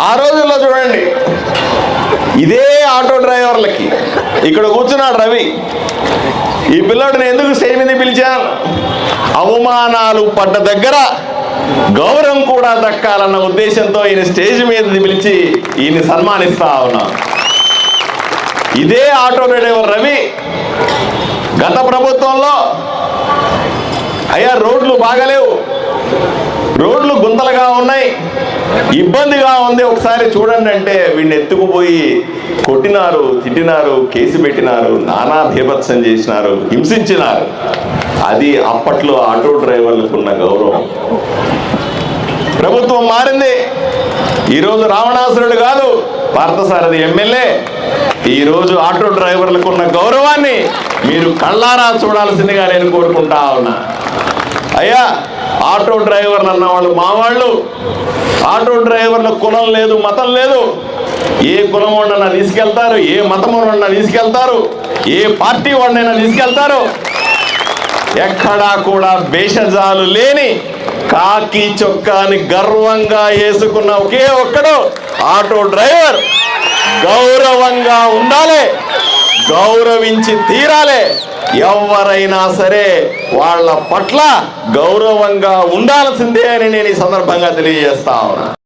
ఆ రోజుల్లో చూడండి. ఇదే ఆటో డ్రైవర్లకి. ఇక్కడ కూర్చున్నాడు రవి ఈ పిల్లోడిని ఎందుకు స్టేజ్ మీద పిలిచాను అవమానాలు పడ్డ దగ్గర గౌరవం కూడా దక్కాలన్న ఉద్దేశంతో ఈయన స్టేజ్ మీద పిలిచి ఈయన సన్మానిస్తా ఉన్నాను ఇదే ఆటో డ్రైవర్ రవి గత ప్రభుత్వంలో అయ్యా రోడ్లు బాగలేవు. రోడ్లు గుంతలుగా ఉన్నాయి. ఇబ్బందిగా ఉంది. ఒకసారి చూడండి అంటే వీడిని ఎత్తుకుపోయి కొట్టినారు తిట్టినారు కేసు పెట్టినారు నానా భీభత్సం చేసినారు హింసించినారు. అది అప్పట్లో ఆటో డ్రైవర్లకు ఉన్న గౌరవం. ప్రభుత్వం మారింది. ఈరోజు రావణాసురుడు కాదు పార్థసారథి ఎమ్మెల్యే. ఈరోజు ఆటో డ్రైవర్లకు ఉన్న గౌరవాన్ని మీరు కళ్ళారా చూడాల్సిందిగా నేను కోరుకుంటా ఉన్నా. అయ్యా ఆటో డ్రైవర్లు అన్నవాళ్ళు మా వాళ్ళు ఆటో డ్రైవర్ల కులం లేదు మతం లేదు. ఏ కులం వాడినైనా తీసుకెళ్తారు ఏ మతం వాడినైనా తీసుకెళ్తారు ఏ పార్టీ వాడినైనా తీసుకెళ్తారు. ఎక్కడా కూడా భేషజాలు లేని కాకి చొక్కాని గర్వంగా వేసుకున్న ఒకే ఒక్కడు ఆటో డ్రైవర్. గౌరవంగా ఉండాలి. గౌరవించి తీరాలే. ఎవరైనా సరే వాళ్ళ పట్ల గౌరవంగా ఉండాల్సిందే అని నేను ఈ సందర్భంగా తెలియజేస్తా ఉన్నా.